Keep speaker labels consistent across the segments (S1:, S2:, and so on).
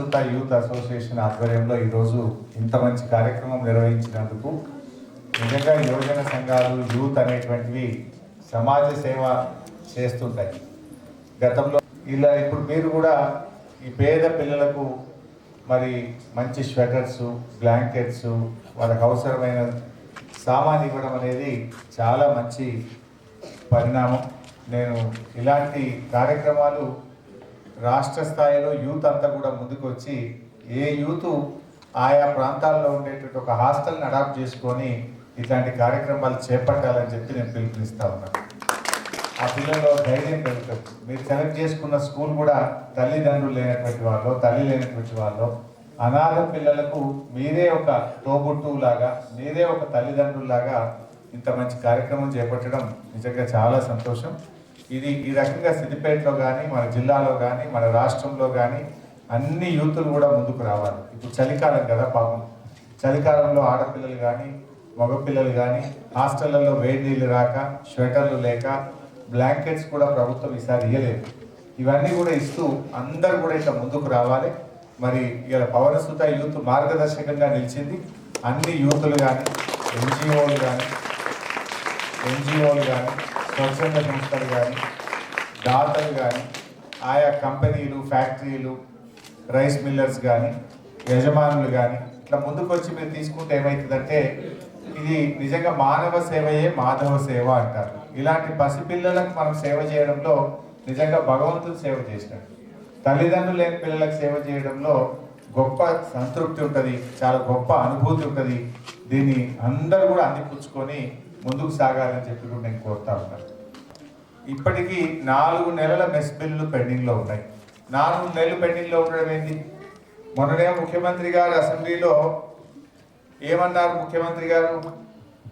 S1: Pavanasuta youth association ఆధ్వర్యంలో ఈరోజు ఇంత మంచి కార్యక్రమం నిర్వహించినందుకు నిజంగా యువజన సంఘాలు యూత్ అనేటువంటివి సమాజ సేవ చేస్తుంటాయి. గతంలో ఇలా ఇప్పుడు మీరు కూడా ఈ పేద పిల్లలకు మరి మంచి స్వెటర్స్ బ్లాంకెట్స్ వాళ్ళకు అవసరమైన సామాన్ ఇవ్వడం అనేది చాలా మంచి పరిణామం. నేను ఇలాంటి కార్యక్రమాలు రాష్ట్ర స్థాయిలో యూత్ అంతా కూడా ముందుకు వచ్చి ఏ యూత్ ఆయా ప్రాంతాల్లో ఉండేటువంటి ఒక హాస్టల్ని అడాప్ట్ చేసుకొని ఇట్లాంటి కార్యక్రమాలు చేపట్టాలని చెప్పి నేను పిలుపునిస్తా ఉన్నాను ఆ పిల్లల్లో ధైర్యం పెరుగుతుంది. మీరు సెలెక్ట్ చేసుకున్న స్కూల్ కూడా తల్లిదండ్రులు లేనటువంటి వాళ్ళు తల్లి లేనటువంటి వాళ్ళు అనాథ పిల్లలకు మీరే ఒక తోబుట్టు లాగా మీరే ఒక తల్లిదండ్రులాగా ఇంత మంచి కార్యక్రమం చేపట్టడం నిజంగా చాలా సంతోషం. ఇది ఈ రకంగా సిద్దిపేటలో కానీ మన జిల్లాలో కానీ మన రాష్ట్రంలో కానీ అన్ని యూతులు కూడా ముందుకు రావాలి. ఇప్పుడు చలికాలం కదా పాపం. చలికాలంలో ఆడపిల్లలు కానీ మగపిల్లలు కానీ హాస్టళ్ళలో వేడి నీళ్ళు రాక స్వెటర్లు లేక బ్లాంకెట్స్ కూడా ప్రభుత్వం ఈసారి ఇవ్వలేదు ఇవన్నీ కూడా ఇస్తూ అందరు కూడా ఇట్లా ముందుకు రావాలి. మరి ఇలా పవనసుత యూత్ మార్గదర్శకంగా నిలిచింది. అన్ని యూతులు కానీ ఎన్జిఓలు కానీ ఎన్జిఓలు కానీ స్వచ్ఛంద సంస్థలు కానీ దాతలు కానీ ఆయా కంపెనీలు ఫ్యాక్టరీలు రైస్ మిల్లర్స్ కానీ యజమానులు కానీ ఇట్లా ముందుకు వచ్చి మీరు తీసుకుంటే ఏమవుతుందంటే ఇది నిజంగా మానవ సేవయే మాధవ సేవ అంటారు. ఇలాంటి పసిపిల్లలకు మనం సేవ చేయడంలో నిజంగా భగవంతుడు సేవ చేసినాడు తల్లిదండ్రులు లేని పిల్లలకు సేవ చేయడంలో గొప్ప సంతృప్తి ఉంటుంది చాలా గొప్ప అనుభూతి ఉంటుంది. దీన్ని అందరూ కూడా అందిపుచ్చుకొని ముందుకు సాగాలని చెప్పి కూడా నేను కోరుతా ఉన్నాను ఇప్పటికీ నాలుగు నెలల మెస్ బిల్లులు పెండింగ్లో ఉన్నాయి. నాలుగు నెలలు పెండింగ్లో ఉండడం ఏంటి? మొన్ననే ముఖ్యమంత్రి గారు అసెంబ్లీలో ఏమన్నారు ముఖ్యమంత్రి గారు?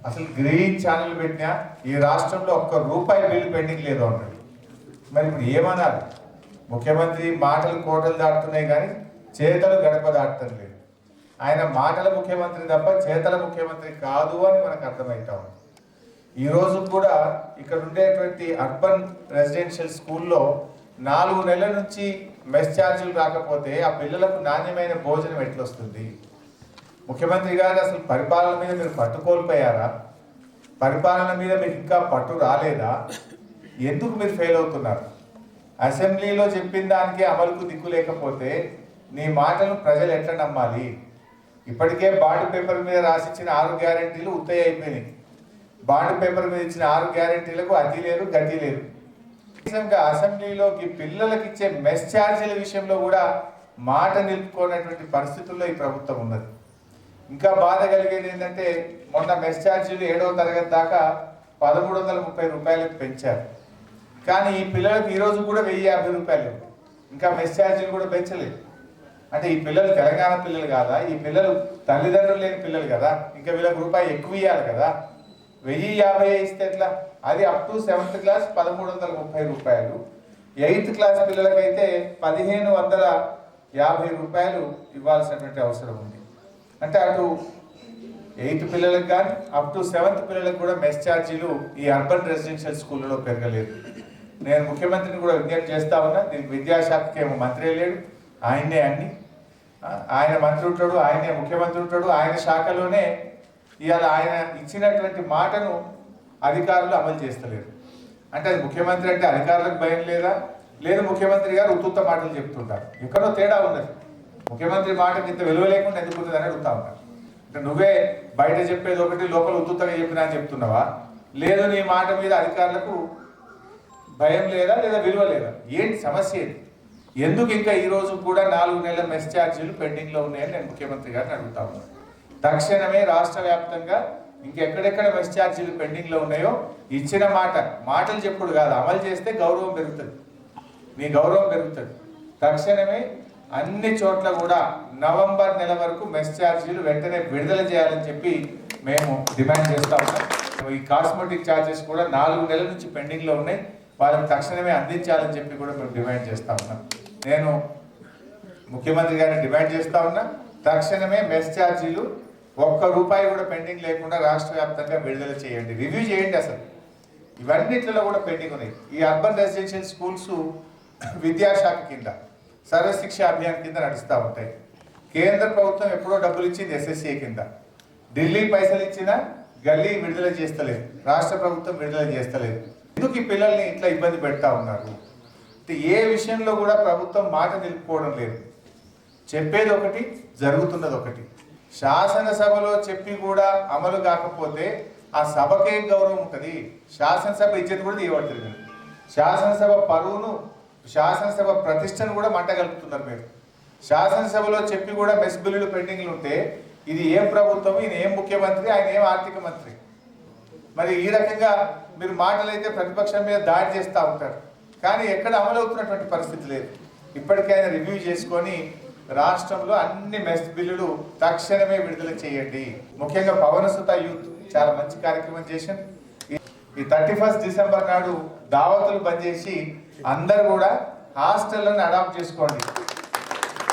S1: అసలు గ్రీన్ ఛానల్ పెట్టినా ఈ రాష్ట్రంలో ఒక్క రూపాయి బిల్లు పెండింగ్ లేదు అన్నాడు. మరి ఇప్పుడు ఏమన్నారు? ముఖ్యమంత్రి మాటలు కోటలు దాటుతున్నాయి కానీ చేతలు గడప దాటడం లేదు. ఆయన మాటల ముఖ్యమంత్రి తప్ప చేతల ముఖ్యమంత్రి కాదు అని మనకు అర్థమవుతా ఉంది. ఈరోజు కూడా ఇక్కడ ఉండేటువంటి అర్బన్ రెసిడెన్షియల్ స్కూల్లో నాలుగు నెలల నుంచి మెస్ ఛార్జీలు రాకపోతే ఆ పిల్లలకు నాణ్యమైన భోజనం ఎట్లొస్తుంది? ముఖ్యమంత్రి గారు అసలు పరిపాలన మీద మీరు పట్టు కోల్పోయారా? పరిపాలన మీద మీకు ఇంకా పట్టు రాలేదా? ఎందుకు మీరు ఫెయిల్ అవుతున్నారు? అసెంబ్లీలో చెప్పిన దానికి అమలుకు దిక్కు లేకపోతే నీ మాటలు ప్రజలు ఎట్లా నమ్మాలి? ఇప్పటికే బాండ్ పేపర్ మీద రాసిచ్చిన ఆరు గ్యారెంటీలు ఉత్తయ్య అయిపోయినాయి. బాండ్ పేపర్ మీద ఇచ్చిన ఆరు గ్యారెంటీలకు అతి లేదు గతి లేదు కనీసంగా అసెంబ్లీలోకి పిల్లలకి ఇచ్చే మెస్ ఛార్జీల విషయంలో కూడా మాట నిలుపుకోనటువంటి పరిస్థితుల్లో ఈ ప్రభుత్వం ఉన్నది. ఇంకా బాధ కలిగేది ఏంటంటే మొన్న మెస్ ఛార్జీలు ఏడవ తరగతి దాకా పదమూడు వందల ముప్పై రూపాయలకు పెంచారు. కానీ ఈ పిల్లలకు ఈరోజు కూడా వెయ్యి యాభై రూపాయలు ఇంకా మెస్ ఛార్జీలు కూడా పెంచలేదు. అంటే ఈ పిల్లలు తెలంగాణ పిల్లలు కాదా? ఈ పిల్లలు తల్లిదండ్రులు లేని పిల్లలు కదా? ఇంకా వీళ్ళకి రూపాయి ఎక్కువ ఇవ్వాలి కదా? వెయ్యి యాభై ఇస్తే ఎట్లా? అది అప్ టు సెవెంత్ క్లాస్ పదమూడు వందల ముప్పై రూపాయలు. ఎయిత్ క్లాస్ పిల్లలకైతే పదిహేను వందల యాభై రూపాయలు ఇవ్వాల్సినటువంటి అవసరం ఉంది. అంటే అటు ఎయిత్ పిల్లలకు కానీ అప్ టు సెవెంత్ పిల్లలకు కూడా మెస్ ఛార్జీలు ఈ అర్బన్ రెసిడెన్షియల్ స్కూళ్ళలో పెరగలేదు. నేను ముఖ్యమంత్రిని కూడా విజ్ఞప్తి చేస్తా ఉన్నా దీనికి విద్యాశాఖకి ఏమో మంత్రి లేడు. ఆయన్నే అన్ని. ఆయన మంత్రి ఉంటాడు ఆయనే ముఖ్యమంత్రి ఉంటాడు. ఆయన శాఖలోనే ఇవాళ ఆయన ఇచ్చినటువంటి మాటను అధికారులు అమలు చేస్తలేరు. అంటే అది ముఖ్యమంత్రి అంటే అధికారులకు భయం లేదా? లేదు ముఖ్యమంత్రి గారు ఉత్తుత్త మాటలు చెప్తుంటారు. ఎక్కడో తేడా ఉన్నది. ముఖ్యమంత్రి మాటకి ఇంత విలువ లేకుండా ఎందుకు ఉన్నదని అడుగుతా ఉంటారు. అంటే నువ్వే బయట చెప్పేది ఒకటి లోపల ఉత్తుత్తగా చెప్పినా అని చెప్తున్నావా? లేదు నీ మాట మీద అధికారులకు భయం లేదా లేదా విలువ లేదా? ఏంటి సమస్య ఏంటి ఎందుకు ఇంకా ఈ రోజు కూడా నాలుగు నెలల మెస్ ఛార్జీలు పెండింగ్లో ఉన్నాయని నేను ముఖ్యమంత్రి గారిని అడుగుతా ఉన్నాను. తక్షణమే రాష్ట్ర వ్యాప్తంగా ఇంకెక్కడెక్కడ మెస్ ఛార్జీలు పెండింగ్లో ఉన్నాయో ఇచ్చిన మాట మాటలు చెప్పుడు కాదు అమలు చేస్తే గౌరవం పెరుగుతుంది. మీ గౌరవం పెరుగుతుంది. తక్షణమే అన్ని చోట్ల కూడా నవంబర్ నెల వరకు మెస్ ఛార్జీలు వెంటనే విడుదల చేయాలని చెప్పి మేము డిమాండ్ చేస్తా ఉన్నాం. ఈ కాస్మెటిక్ ఛార్జెస్ కూడా నాలుగు నెలల నుంచి పెండింగ్లో ఉన్నాయి. వాళ్ళకి తక్షణమే అందించాలని చెప్పి కూడా మేము డిమాండ్ చేస్తా ఉన్నాం. నేను ముఖ్యమంత్రి గారిని డిమాండ్ చేస్తా ఉన్నా తక్షణమే మెస్ ఛార్జీలు ఒక్క రూపాయి కూడా పెండింగ్ లేకుండా రాష్ట్ర వ్యాప్తంగా విడుదల చేయండి. రివ్యూ చేయండి అసలు. ఇవన్నిట్లలో కూడా పెండింగ్ ఉన్నాయి. ఈ అర్బన్ రెసిడెన్షియల్ స్కూల్స్ విద్యాశాఖ కింద సర్వశిక్ష అభియాన్ కింద నడుస్తూ ఉంటాయి. కేంద్ర ప్రభుత్వం ఎప్పుడో డబ్బులు ఇచ్చింది ఎస్ఎస్సీ కింద. ఢిల్లీ పైసలు ఇచ్చినా గల్లీ విడుదల చేస్తలేదు. రాష్ట్ర ప్రభుత్వం విడుదల చేస్తలేదు. ఎందుకు ఈ పిల్లల్ని ఇట్లా ఇబ్బంది పెడతా ఉన్నారు? ఏ విషయంలో కూడా ప్రభుత్వం మాట నిలుపుకోవడం లేదు. చెప్పేది ఒకటి జరుగుతున్నది ఒకటి. శాసనసభలో చెప్పి కూడా అమలు కాకపోతే ఆ సభకే గౌరవం ఉంటుంది? శాసనసభ ఇచ్చేది కూడా తీయబడుతుంది శాసనసభ పరువును శాసనసభ ప్రతిష్టను కూడా మంట కలుపుతున్నారు మీరు శాసనసభలో చెప్పి కూడా మెస్ బిల్లులు పెండింగ్లు ఉంటే ఇది ఏం ప్రభుత్వం ఈయన ఏం ముఖ్యమంత్రి ఆయన ఏం ఆర్థిక మంత్రి? మరి ఈ రకంగా మీరు మాటలైతే ప్రతిపక్షం మీద దాడి చేస్తూ ఉంటారు. కానీ ఎక్కడ అమలవుతున్నటువంటి పరిస్థితి లేదు. ఇప్పటికైనా రివ్యూ చేసుకొని రాష్ట్రంలో అన్ని మెస్ బిల్లులు తక్షణమే విడుదల చేయండి. ముఖ్యంగా పవన సుత యూత్ చాలా మంచి కార్యక్రమం చేశారు. ఈ- థర్టీ ఫస్ట్ డిసెంబర్ నాడు దావతులు బంద్ చేసి అందరు కూడా హాస్టల్లను అడాప్ట్ చేసుకోండి.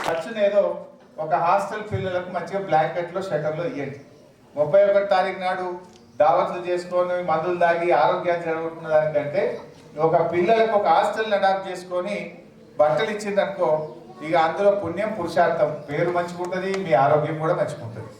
S1: ఖర్చును ఏదో ఒక హాస్టల్ పిల్లలకు మంచిగా బ్లాంకెట్లో షటర్లో ఇవ్వండి ముప్పై ఒకటి తారీఖు నాడు దావతులు చేసుకొని మందులు తాగి ఆరోగ్యాన్ని జరుగుతున్న దానికంటే ఒక పిల్లలకు ఒక హాస్టల్ని అడాప్ట్ చేసుకొని బట్టలు ఇచ్చిందనుకో ఇక అందులో పుణ్యం పురుషార్థం. పేరు మంచిగా ఉంటుంది మీ ఆరోగ్యం కూడా మంచిగా ఉంటుంది